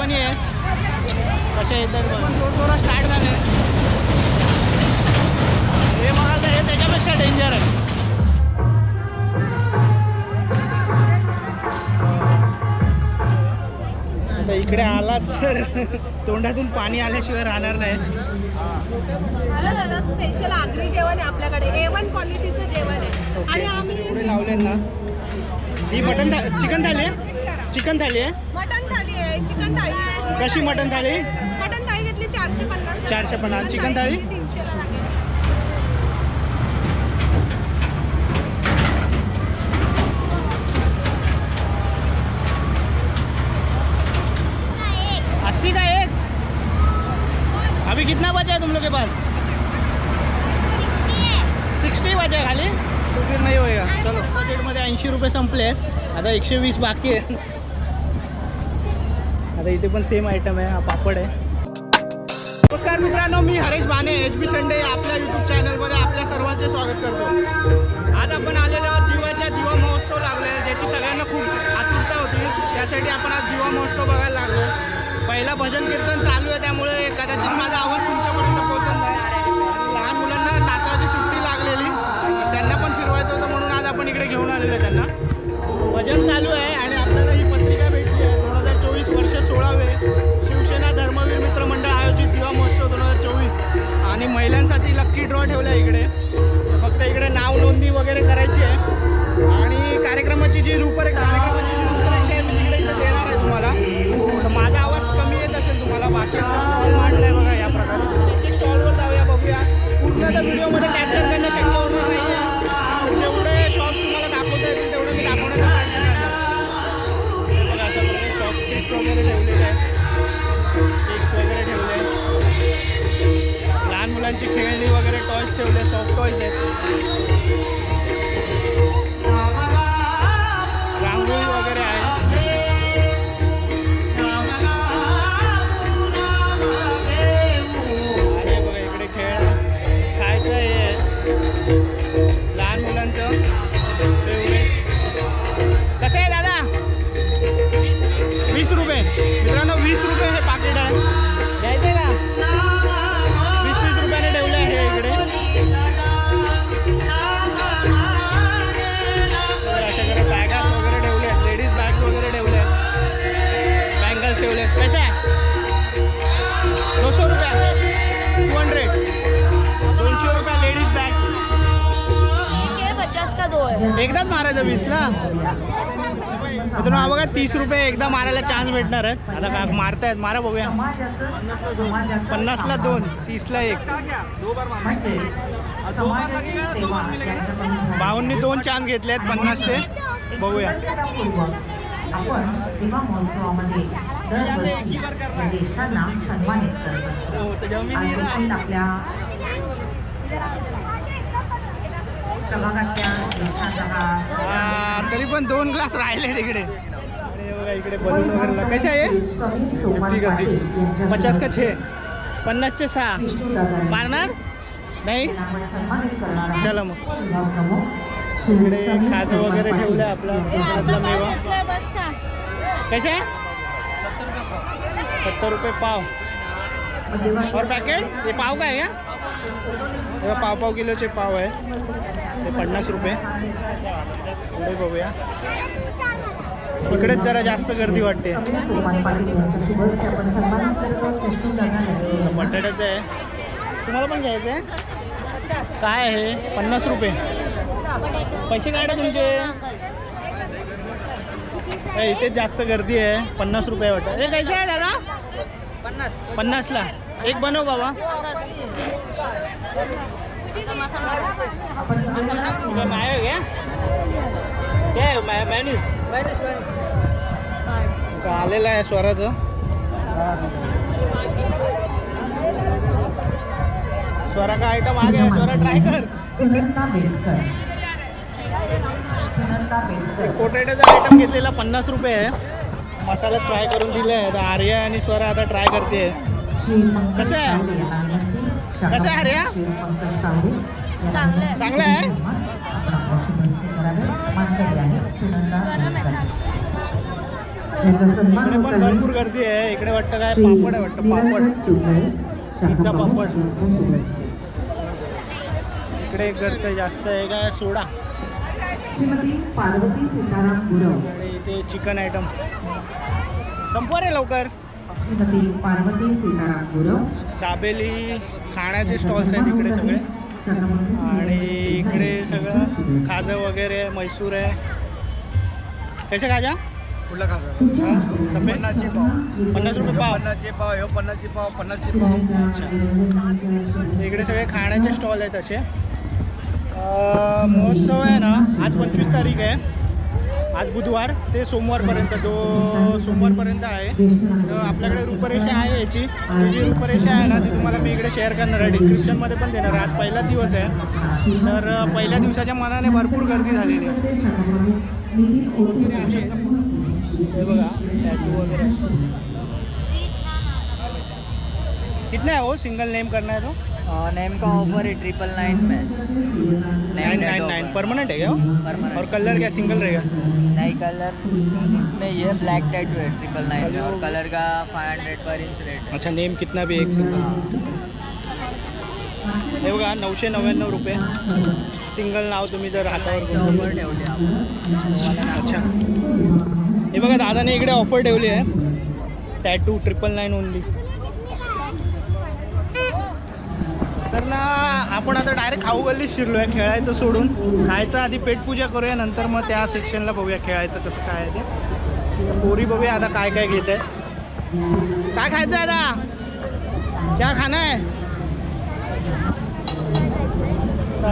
आठवणी आहेत कशा येतात बघा. थोडं थोडं स्टार्ट झालं हे मला हे त्याच्यापेक्षा डेंजर आहे. आता इकडे आलात तर तोंडातून पाणी आल्याशिवाय राहणार नाही. स्पेशल आगरी जेवण आहे आपल्याकडे. ए वन क्वालिटीचं जेवण आहे. आणि आम्ही लावलेत ना. ही मटन चिकन थाली आहे? चिकन थाली आहे? मटन आहे चिकन थाळी? आहे. कशी मटन थाली मटन थाळी घेतली चारशे पन्नास चारशे पन्नास. चिकन थाळी? तीनशेला लागेल. अस्सी का एक? अभी कितना बचा है तुम लोग के पास? सिक्स्टी बचा है खाली? तो फिर नहीं होएगा। चलो बजेटमध्ये ऐंशी रुपये संपले आहेत. आता एकशे वीस बाकी आहे आता इथे पण सेम आयटम आहे. हा पापड आहे. नमस्कार मित्रांनो मी Haresh Bane H B Sunday आपल्या यूट्यूब चॅनलमध्ये आपल्या सर्वांचे स्वागत करतो. आज आपण आलेलो आहोत दिवाच्या दिवा महोत्सव लागले ज्याची सगळ्यांना खूप आतुरता होती. त्यासाठी आपण आज दिवा महोत्सव बघायला लागलो. पहिला भजन कीर्तन चालू आहे त्यामुळे कदाचित माझा आवाज तुमच्यापर्यंत पोहोचत नाही. लहान मुलांना नाताळची सुट्टी लागलेली. त्यांना पण फिरवायचं होतं म्हणून आज आपण इकडे घेऊन आलेलो आहे त्यांना. भजन चालू आहे. शिवसेना धर्मवीर मित्र मंडळ आयोजित दिवा महोत्सव दोन हजार चोवीस. आणि महिलांसाठी लक्की ड्रॉ ठेवला आहे इकडे. फक्त इकडे नाव नोंदणी वगैरे करायची आहे. आणि कार्यक्रमाची जी रूपरेखा कार्यक्रमाची जी रूपरेषा आहे मी तिकडे इथं देणार आहे तुम्हाला. तर माझा आवाज कमी येत असेल तुम्हाला बाकीचं वगैरे टॉयज ठेवले सॉफ्ट मित्रांनो हा बघा तीस रुपये एकदा मारायला चान्स भेटणार आहेत. आता का मारतायत मारा बघूया. पन्नासला दोन तीसला एक. भाऊंनी दोन चान्स घेतले आहेत पन्नासचे. बघूया. आपण दिवा महोत्सवामध्ये दरवर्षी ज्येष्ठांना सन्मानित करत असतो आपल्या प्रभागातल्या ज्येष्ठांचा हा हा, तरी पण दोन ग्लास राहिले तिकडे. आणि हे बघा इकडे बलून कसे आहे? पचास का छे? पन्नासचे सहा. विष्णुदादा मारणार? नाही. चला मग. इकडे खाजं वगैरे. ठेवलं आपला. मेवा. कैसे? आहे सत्तर रुपये पाव. और पॅकेट हे पाव काय? आहे हे पाव पाव किलोचे पाव आहे ते पन्नास रुपये। पुढे बघूया। इकडेच जरा जास्त गर्दी वाटते. बटाट्याचं आहे. तुम्हाला पण घ्यायचं आहे? काय आहे? पन्नास रुपये. पैसे काढा तुमचे? इथेच जास्त गर्दी आहे. पन्नास रुपये वाटतं. हे कैसे आहे दादा? पन्नासला. एक बनव बाबा. तुझं माय आहे क्या आहे? माय आलेलं आहे स्वराचं स्वरा का आयटम आ गया स्वरा ट्राय कर सुनंदा पोटॅटोचा आयटम घेतलेला पन्नास रुपये आहे. मसाला ट्राय करून दिला आहे आता आर्या आणि स्वरा आता ट्राय करते कसं आहे? कसं आहे यांना चांगलं आहे. इकडे पण भरपूर गर्दी आहे. इकडे वाटतं काय पापड आहे वाटतं पापड. शाखा पापड. इकडे गर्दी जास्त आहे काय सोडा. श्रीमती पार्वती सीताराम गुरव. आणि इथे चिकन आयटम संपवा रे लवकर. पार्वती सीताराम गुरव दाबेली खाण्याचे स्टॉल्स आहेत इकडे सगळे. आणि इकडे सगळं खाजं वगैरे आहे मैसूर आहे. कसे खाजा? कुठला खाजा? हा? सफेद? पन्नासची पाव. पन्नास रुपये पाव. पन्नासची पाव ह्यो पन्नासची पाव पन्नासची पाव. इकडे सगळे खाण्याचे स्टॉल आहेत असे. अं, महोत्सव आहे ना आज पंचवीस तारीख आहे. आज बुधवार ते सोमवारपर्यंत तो सोमवारपर्यंत आहे. तर आपल्याकडे रूपरेषा आहे याची. जी रूपरेषा आहे ना ती तुम्हाला मी इकडे शेअर करणार आहे. डिस्क्रिप्शनमध्ये पण देणार आहे. आज पहिला दिवस आहे. तर पहिल्या दिवसाच्या मनाने भरपूर गर्दी झालेली आहे. बघा टॅटू वगैरे. कितना आहे हो? सिंगल नेम करणार तो? नेम का ऑफर आहे ट्रिपल नाईन में. नाइन नाइन नाइन परमानेंट है क्या वो? और कलर क्या सिंगल रहेगा नई कलर नहीं ये ब्लैक टैटू है ट्रिपल नाइन और कलर का फाइव हंड्रेड पर इंच रेट अच्छा नेम कितना भी एक सिंगल हे बघा नऊशे नव्याण्णव रुपये सिंगल नाव तुम्ही जर हातावर ऑफर ठेवली अच्छा हे बघा दादाने इकडे ऑफर ठेवली आहे टॅटू ट्रिपल नाईन ओनली तर ना आपण आता डायरेक्ट खाऊ गल्लीच शिरलो आहे खेळायचं सोडून. खायचं आधी पेटपूजा करूया नंतर मग त्या सेक्शनला बघूया खेळायचं कसं काय आहे ते. पोरी बघूया आता काय काय घेत आहे काय खायचं आहे आता? क्या खाना आहे?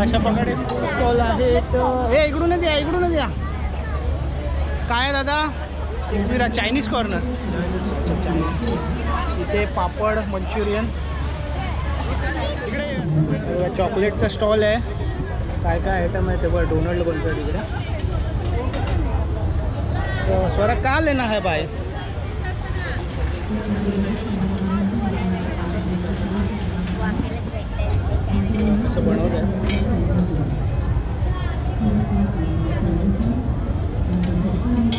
अशा प्रकारे स्टॉल आहेत हे इकडूनच या इकडूनच या. काय आहे दादा? चायनीज कॉर्नर चायनीज इथे पापड मंचुरियन इकडे चॉकलेटचा स्टॉल आहे. काय काय आयटम आहे ते बघा डोनल्ड बोलतो तिकडे. तो स्वरा का लेना है भाई कसं बनवत आहे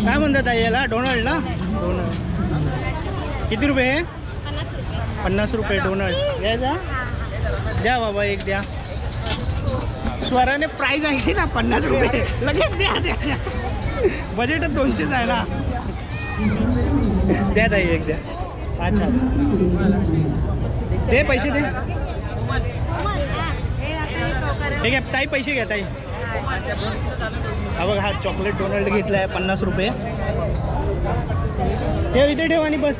काय म्हणतात ताई याला? डोनल्ड ना? डोनल्ड किती रुपये आहे पन्नास रुपये. डोनल्ड द्यायचा द्या बाबा एक द्या. स्वराने प्राईज आहे ना पन्नास रुपये. लगेच द्या द्या बजेटच दोनशेच आहे ना द्या ताई एक द्या. अच्छा अच्छा. दे पैसे दे. ठीक आहे ताई पैसे घ्या ताई. हा बघ हा चॉकलेट डोनल्ड घेतला आहे पन्नास रुपये. ठेव इथे ठेव आणि बस.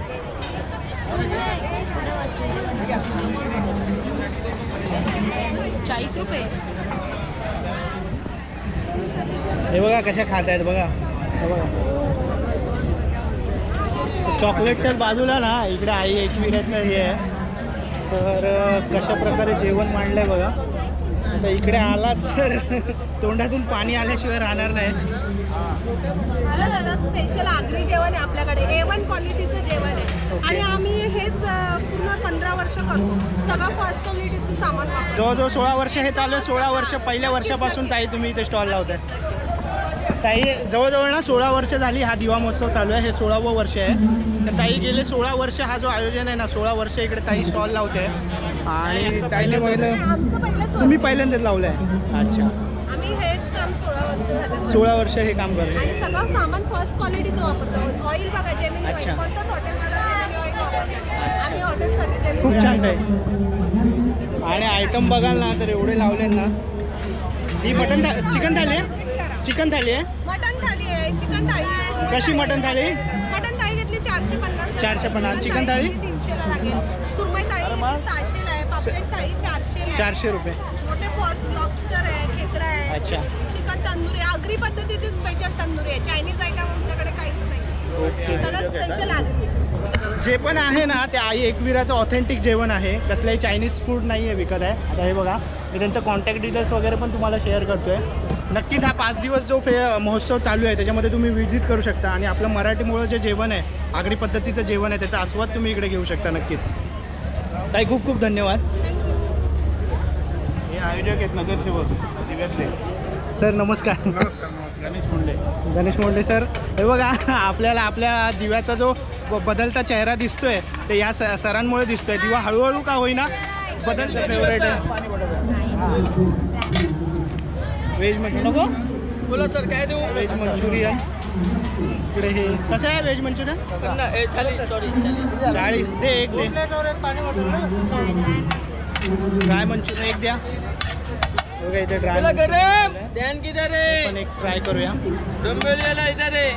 चाळीस रुपये. हे बघा कशा खात आहेत बघा बघा. चॉकलेटच्याच बाजूला ना इकडे आई एकविऱ्याचं हे आहे. तर कशा प्रकारे जेवण मांडलं आहे बघा. आता इकडे आलात तर तोंडातून पाणी आल्याशिवाय राहणार नाही. दादा स्पेशल आगरी जेवण आहे आपल्याकडे. ए वन क्वालिटीचं जेवण आहे. आणि आम्ही हेच पूर्ण पंधरा वर्ष करतो. सगळं फर्स्ट क्वालिटीचं सामान वापरतो जवळजवळ सोळा वर्ष हे चालू आहे. सोळा वर्ष पहिल्या वर्षापासून ताई तुम्ही इथे स्टॉल लावताय. ताई जवळजवळ ना सोळा वर्ष झाली हा दिवा महोत्सव चालू आहे. हे सोळावं वर्ष आहे. तर ताई गेले सोळा वर्ष हा जो आयोजन आहे ना सोळा वर्ष इकडे ताई स्टॉल लावते. आणि ताईने बघितलं तुम्ही पहिल्यांदाच लावलं आहे अच्छा. आम्ही हेच काम सोळा वर्ष झालं. सोळा वर्ष हे काम करते आणि सगळं सामान फर्स्ट क्वालिटीचं वापरतो. ऑइल बघा जेमिनी अच्छा. ऑइल कोणतंच हॉटेलमध्ये जेमिनी ऑइल वापरतो आम्ही हॉटेलसाठी जेमिनी खूप छान ताई आणि आयटम बघाल ना तर एवढे लावलेत ना. ही मटन था चिकन थाली आहे? चिकन थाली आहे? मटन थाली आहे चिकन थाळी आहे, कशी मटन थाली? आहे. मटन थाळी घेतली चारशे पन्नास 450. चिकन थाळी? तीनशेला लागेल. सुरमई थाळी सहाशेला आहे पापलेट थाळी चारशेला आहे. चारशे रुपये. मोठे फर्स्ट लॉबस्टर आहे खेकडा आहे. अच्छा. चिकन तंदुरी आगरी पद्धतीची स्पेशल तंदुरी आहे. चायनीज आयटम आमच्याकडे काहीच नाही. ओके. सगळं स्पेशल आगरी. जे पण आहे ना ते आई एकविराचं ऑथेंटिक जेवण आहे. कसलंही चायनीज फूड नाही आहे विकत आहे. आता हे बघा मी त्यांचं कॉन्टॅक्ट डिटेल्स वगैरे पण तुम्हाला शेअर करतो आहे नक्कीच हा पाच दिवस जो फे महोत्सव चालू आहे त्याच्यामध्ये तुम्ही विजिट करू शकता. आणि आपलं मराठीमुळं जे जेवण आहे आगरी पद्धतीचं जेवण आहे त्याचा आस्वाद तुम्ही इकडे घेऊ शकता नक्कीच. ताई खूप खूप धन्यवाद. हे आयोजक आहेत नगरसेवक दिव्यातले. सर नमस्कार. नमस्कार. गणेश मुंडे. गणेश मुंडे सर. हे बघा आपल्याला आपल्या दिव्याचा जो बदलता चेहरा दिसतोय ते या स सरांमुळे दिसतोय. दिवा हळूहळू का होईना बदलतं फेवरेट आहे. व्हेज मंचुरियन नको? बोला सर काय देऊ? Veg manchurian. इकडे हे. कसं आहे व्हेज मंचुरियन? चाळीस सॉरी चाळीस. दे एक दे. Dry Manchurian? एक द्या. बघा इथे ड्राय गरम. ध्यान किधर पण एक ट्राय करूया. डोंबिवलीला इधर आहे.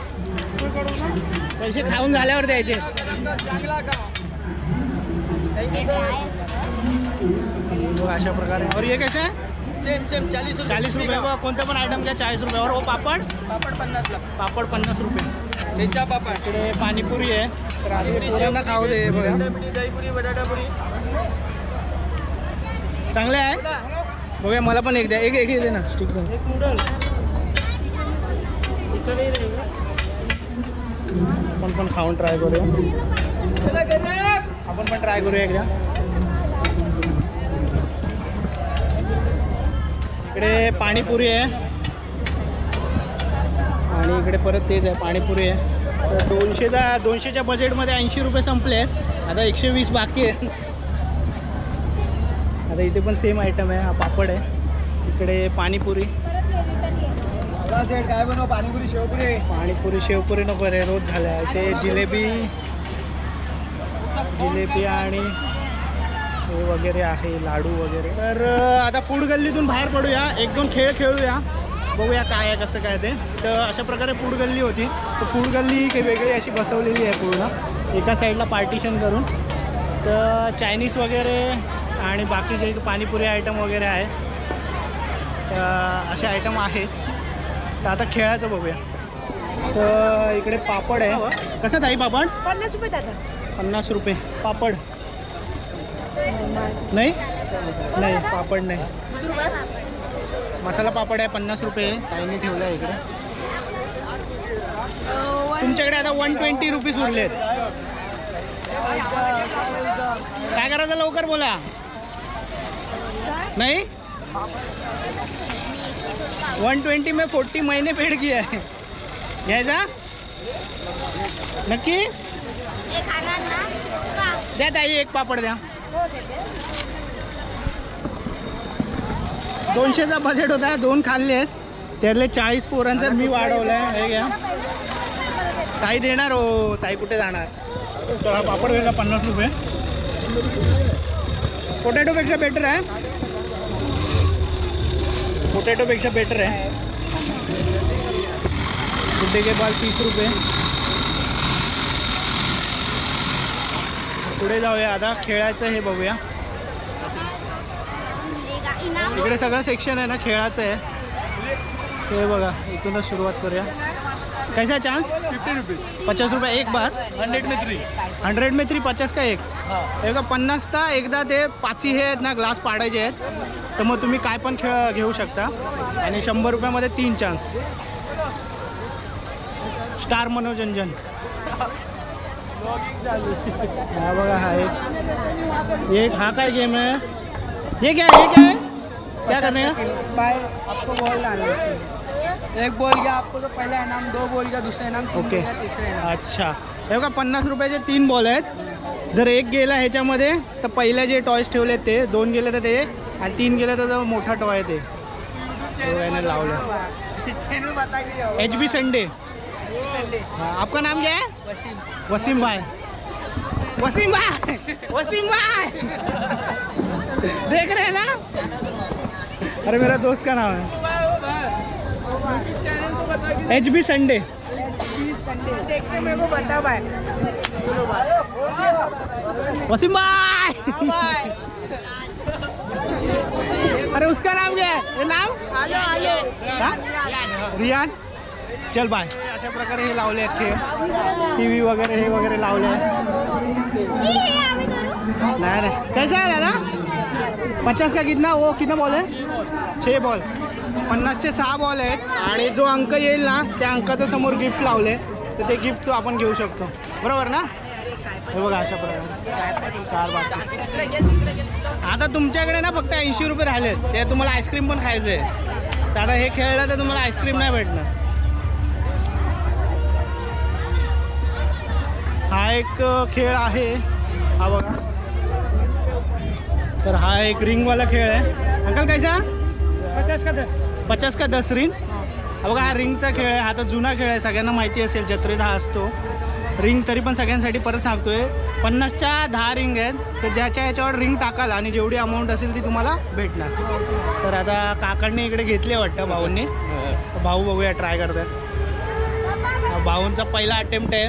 पैसे खाऊन झाल्यावर द्यायचे. अशा प्रकारे. और ये कैसे सेम सेम चाळीस चाळीस रुपये. बघा. कोणतं पण आयटम घ्या चाळीस रुपये. और वो पापड? पापड पन्नास ला. पापड पन्नास रुपये. ठेचा पापड. इकडे पाणीपुरी आहे. तर आधी पोरांना खाऊ दे बघा. पुरी दहीपुरी बटाटा पुरी चांगले आहे? बघूया मला पण एक द्या. एक एक दे ना स्टिक दोन आपण पण खाऊन ट्राय करूया. आपण पण ट्राय करूया एकदा. इकडे पाणीपुरी आहे. आणि इकडे परत तेच आहे पाणीपुरी आहे. तर दोनशेचा दोनशेच्या बजेटमध्ये ऐंशी रुपये संपले आहेत. आता एकशे वीस बाकी आहे आता इथे पण सेम आयटम आहे. हा पापड आहे. इकडे पाणीपुरी. काय बनव पाणीपुरी शेवपुरी पाणीपुरी शेवपुरी नको रे. रोज झाल्या. इथे जिलेबी जिलेबी आणि हे वगैरे आहे लाडू वगैरे. तर आता फूड गल्लीतून बाहेर पडूया. एक दोन खेळ खेळूया. बघूया काय आहे कसं काय ते. तर अशा प्रकारे फूड गल्ली होती. तर फूड गल्ली ही काही वेगळी अशी बसवलेली आहे पूर्ण. एका साईडला पार्टिशन करून. तर चायनीज वगैरे आणि बाकीचे पाणीपुरी आयटम वगैरे आहे तर असे आयटम आहेत. तर आता खेळाचं बघूया. तर इकडे पापड आहे. कसं ताई पापड? पन्नास रुपये दादा. पन्नास रुपये. पापड. नाही? नाही पापड नाही. मसाला पापड आहे पन्नास रुपये. ताईने ठेवला आहे इकडे. तुमच्याकडे आता वन ट्वेंटी रुपीज उरले आहेत काय करायचं लवकर बोला. नहीं? वन ट्वेंटी में फोर्टी महीने पेड किया है। घ्यायचा नक्की? द्या ताई एक पापड द्या दोनशेचा बजेट होता दोन खाल्ले आहेत त्यातले चाळीस पोरांचं मी वाढवलं आहे हे घ्या। ताई देणार हो ताई कुठे जाणार? पापड वेगळा पन्नास रुपये. पोटॅटोपेक्षा बेटर आहे. पोटॅटोपेक्षा बेटर आहे. गुड्डे के बाल तीस रुपये. पुढे जाऊया आता खेळाचं हे बघूया. इकडे सगळं सेक्शन आहे ना खेळाचं आहे. हे बघा इथूनच सुरुवात करूया. कैसा चान्स फिफ्टी रुपीज पचास रुपये एक बार? हंड्रेड में थ्री हंड्रेड में थ्री पचास का एक? हे. का पन्नासचा एकदा ते पाची हे आहेत ना ग्लास पाडायचे आहेत. तर मग तुम्ही काय पण खेळ घेऊ शकता. आणि शंभर रुपयामध्ये तीन चान्स स्टार मनोरंजन. हा बघा हा एक. एक हा काय गेम है ये क्या है ये क्या है क्या करने का बाय आपको बॉल डालना। एक बॉल गया आपको तो पहला इनाम दो बॉल गया दूसरा इनाम ओके. गया तीसरा इनाम. अच्छा. हे बघा पन्नास रुपयाचे तीन बॉल आहेत. जर एक गेला ह्याच्यामध्ये तर पहिले जे टॉयज ठेवले ते दोन गेले तर ते आणि तीन गेले तर जो मोठा टॉय आहे ते. लावलं. एच बी संडे हाँ, आपका नाम क्या है? वसीम. वसीम भाई. वसीम भाई! वसीम भाई! देख रहे हैं ना? अरे मेरा दोस्त का नाम है। एच बी संडे देख के मेरे को बता भाई वसीम भाई! अरे उसका नाम क्या है? ये नाम? आलो आलो? रियान? चल बाय अशा प्रकारे हे लावले आहेत टी व्ही वगैरे हे वगैरे लावले नाही नाही. कैसा आहे दादा? पचास का कितना? वो कितना बॉल आहे छे बॉल पन्नासचे सहा बॉल आहेत आणि जो अंक येईल ना त्या अंकाच्या समोर गिफ्ट लावले. तर ते गिफ्ट आपण घेऊ शकतो. बरोबर ना? हे बघा अशा प्रकारे. चार आता तुमच्याकडे ना फक्त ऐंशी रुपये राहिलेत. ते तुम्हाला आईस्क्रीम पण खायचं आहे तर आता हे खेळलं तर तुम्हाला आईस्क्रीम नाही भेटणार. हा एक खेळ आहे. हा बघा. तर हा एक रिंगवाला खेळ आहे. अंकल कैसा? पचास का दस पचास का दस रिंग? हा. बघा हा रिंगचा खेळ आहे हा तर जुना खेळ आहे सगळ्यांना माहिती असेल जत्रेत हा असतो. रिंग तरी पण सगळ्यांसाठी परत सांगतोय. पन्नासच्या दहा रिंग आहेत तर ज्याच्या याच्यावर रिंग टाकाल आणि जेवढी अमाऊंट असेल ती तुम्हाला भेटणार. तर आता काकांनी इकडे घेतले वाटतं भाऊंनी. भाऊ बघूया ट्राय करतात. हा भाऊंचा पहिला अटेम्प्ट आहे.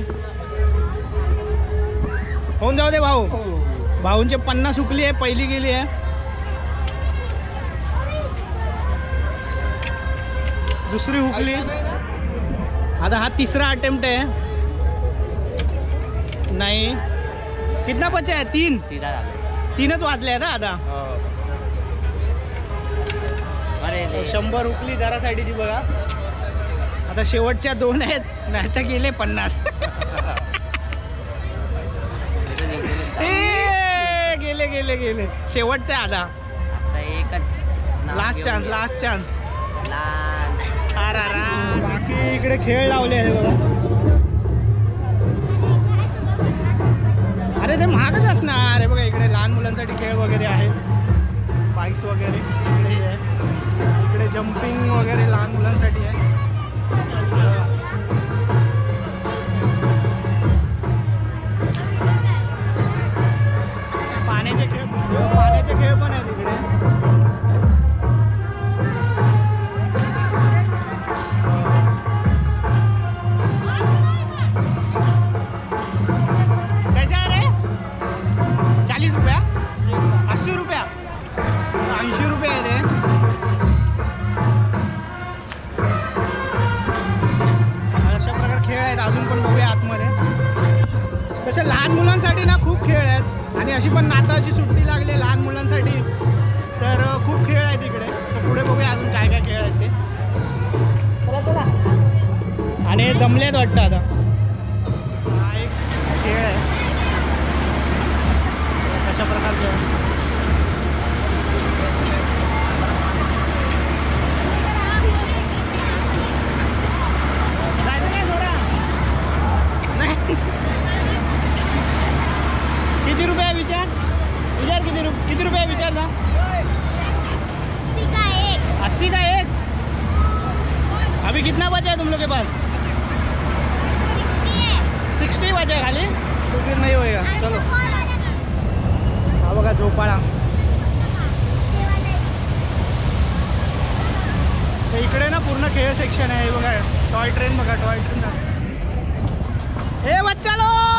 होऊन जाऊ दे भाऊ. भाऊंचे पन्नास हुकली आहे पहिली गेली आहे. दुसरी हुकली. आता हा तिसरा अटेम्प्ट आहे. नाही. कितना बचा आहे तीन. तीनच वाजले आहेत हा आता. अरे शंभर हुकली जरासाठी ती बघा. आता शेवटच्या दोन आहेत नाही तर गेले पन्नास. गेले गेले गेले. शेवटचे आता. आता एकच. Last chance. लास्ट चान्स बाकी इकडे खेळ लावले आहे बघा. अरे ते महागच असणार. अरे बघा इकडे लहान मुलांसाठी खेळ वगैरे आहेत. बाईक्स वगैरे इकडे हे आहे. इकडे जम्पिंग वगैरे लहान मुलांसाठी आहे. पाण्याचे खेळ पाण्याचे खेळ पण आहेत ऐंशी रुपये अभी कितना बचा है तुम लोग के पास? सिक्सटी बचा है खाली? तो फिर नहीं होएगा चलो। हा बघा झोपाळा तर इकडे ना पूर्ण खेळ सेक्शन आहे बघा टॉय ट्रेन बघा टॉय ट्रेन ए बच्चा लोग!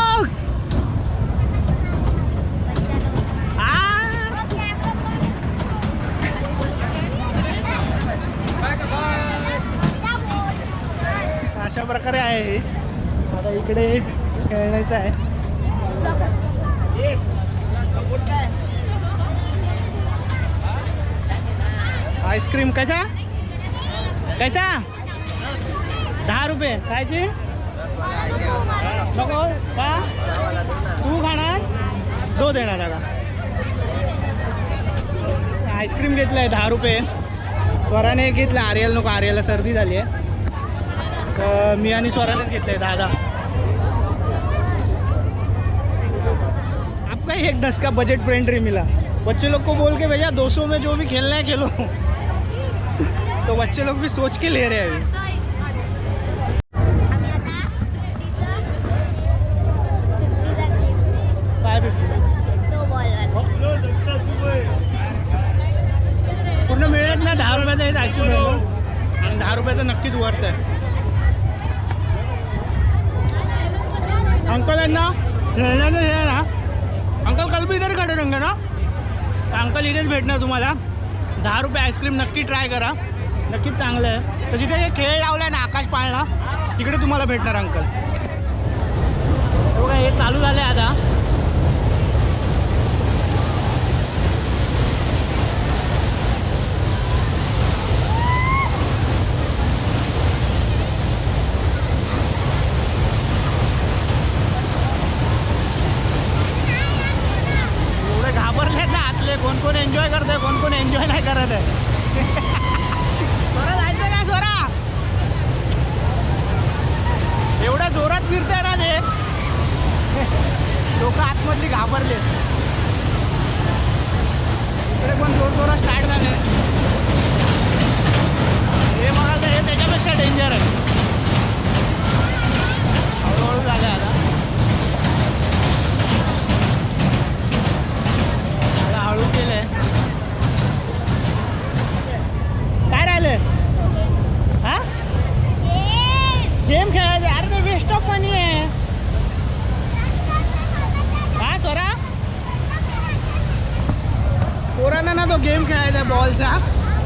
अशा प्रकारे आहे. आता इकडे खेळण्याचं आहे. आईस्क्रीम कसा? कसा? दहा रुपये. कायचे नको का? तू खाणार? दो देणार दादा आईस्क्रीम घेतलं आहे दहा रुपये. स्वराने घेतलं आर्याला नको आर्याला सर्दी झाली आहे. मी आणि स्वरानेच घेतलं दादा. आपका एक दस का बजट फ्रेंडली मिला? बच्चे लोग को बोल के भैया 200 में जो भी खेलना है खेलो. तो बच्चे लोग भी सोच के ले रहे हैं अभी काय भेटलं पूर्ण मिळत ना दहा रुपयाचं हे आईस्क्रीम मिळतं आणि दहा रुपयाचं नक्कीच वर्थ आहे अंकल यांना खेळण्याचं हे ना. अंकल कल भी इधर रंग ना. अंकल इथेच भेटणार तुम्हाला. दहा रुपये आईस्क्रीम नक्की ट्राय करा. नक्कीच चांगलं आहे. तर जिथे हे खेळ लावला आहे ना आकाश पाळणा तिकडे तुम्हाला भेटणार अंकल. बघा हे चालू झालं आहे आता एवढे घाबरलेत ना आतले कोण कोण एन्जॉय करतंय कोण कोण एन्जॉय नाही करत आहे स्वरा जायचं का स्वरा एवढ्या जोरात फिरतंय ना ते. घाबरले इकडे पण जोर जोरात स्टार्ट झाले. हे मला तर हे त्याच्यापेक्षा डेंजर आहे. हळूहळू झालं आता. हळू केलंय. काय राहिलंय? हा? गेम. खेळायचे अरे ते आहे. हा स्वरा? पोरांना ना तो गेम खेळायचा आहे बॉलचा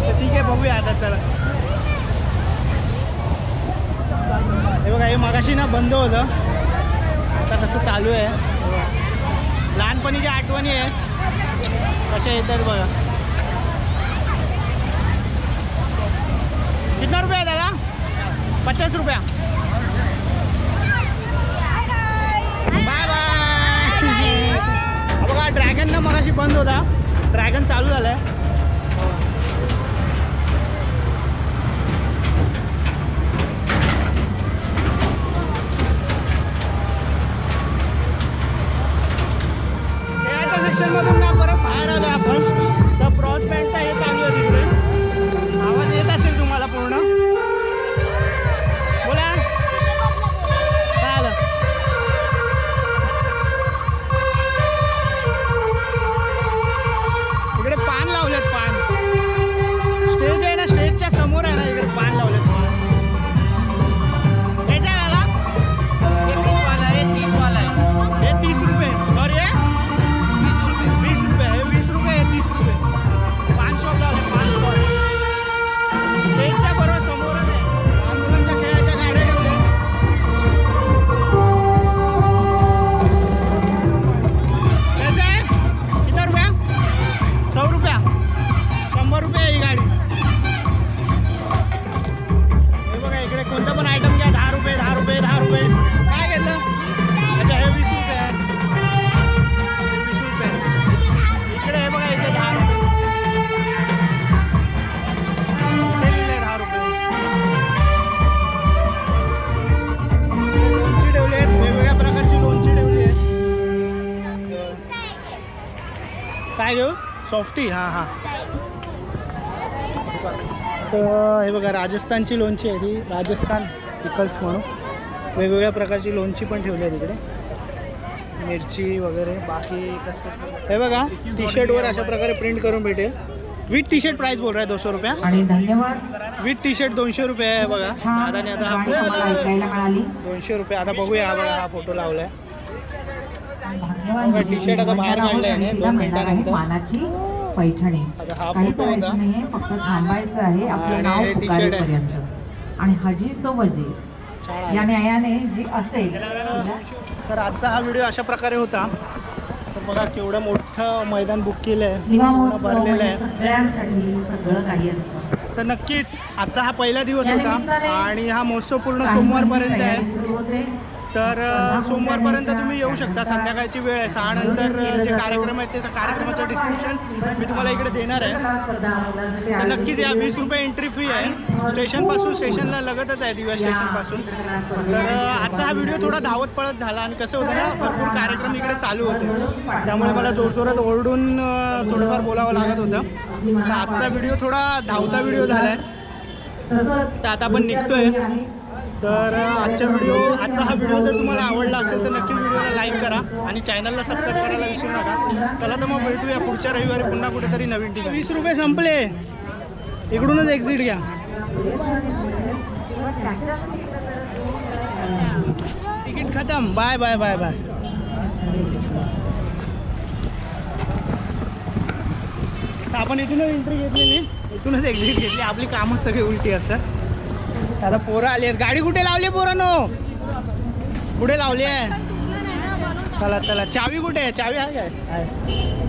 तर ठीक आहे बघूया आता चला. हे बघा हे मगाशी ना बंद होतं. आता कसं चालू आहे. लहानपणीच्या आठवणी आहे कशा येतात बघा. कितना रुपया दादा? पचास रुपया बाय बाय बघा ड्रॅगन ना मगाशी बंद होता. ड्रॅगन चालू झालाय. खेळाच्या सेक्शन मधून ना परत बाहेर आलो आपण. सॉफ्टी हां हां. तर हे बघा राजस्थानची लोणची आहे ही. राजस्थान पिकल्स म्हणून. वेगवेगळ्या प्रकारची लोणची पण ठेवली आहे तिकडे मिरची वगैरे बाकी कसं कसं हे बघा टी शर्टवर अशा प्रकारे प्रिंट करून भेटेल. विथ टी शर्ट प्राइस बोल रहा है दोनशे रुपया. विथ टी शर्ट दोनशे रुपये आहे बघा. दादाने आता हा फोटो दोनशे रुपये. आता बघूया हा बघा हा फोटो लावलाय. आता बाहेर काढलंय दोन मिनिटानंतर. मानाची पैठणी आता हा काही फोटो होता. करायचं नाहीये फक्त थांबायचं आहे आपलं नाव. पुकारेपर्यंत आणि तो या. न्यायाने जी असेल तर आजचा हा व्हिडिओ अशा प्रकारे होता तर बघा केवढं मोठं मैदान बुक केलं आहे दिवा पूर्ण महोत्सव भरलेलं म्हणजे आहे सगळ्यांसाठी सगळं काही असतं तर नक्कीच आजचा हा पहिला दिवस होता आणि हा महोत्सव पूर्ण सोमवारपर्यंत आहे. तर सोमवारपर्यंत तुम्ही येऊ शकता. संध्याकाळची वेळ आहे. सहा नंतर जे कार्यक्रम आहेत ते कार्यक्रमाचं डिस्क्रिप्शन मी तुम्हाला इकडे देणार आहे. नक्कीच या वीस रुपये एंट्री फ्री आहे. स्टेशनपासून स्टेशनला लगतच आहे दिव्या स्टेशनपासून. तर आजचा हा व्हिडिओ थोडा धावत पळत झाला आणि कसं होतं ना भरपूर कार्यक्रम इकडे चालू होते. त्यामुळे मला जोरजोरात ओरडून थोडंफार बोलावं लागत होतं. आजचा व्हिडिओ थोडा धावता व्हिडिओ झाला आहे तर आता आपण निघतोय. तर आजचा व्हिडिओ आजचा हा व्हिडिओ जर तुम्हाला आवडला असेल तर नक्की व्हिडिओला लाईक करा आणि चॅनलला सबस्क्राईब करायला विसरू नका. चला तर मग भेटूया पुढच्या रविवारी पुन्हा कुठेतरी नवीन ठिकाणी. वीस रुपये संपले. इकडूनच एक्झिट घ्या. तिकीट खतम. बाय बाय बाय बाय तर आपण इथूनच एंट्री घेतलेली. इथूनच एक्झिट घेतली. आपली कामं सगळी उलटी असतात. आता पोरं आली आहेत. गाडी कुठे लावली पोरांनो? कुठे लावली आहे. चला चला. चावी कुठे आहे? चावी आहे काय? आहे.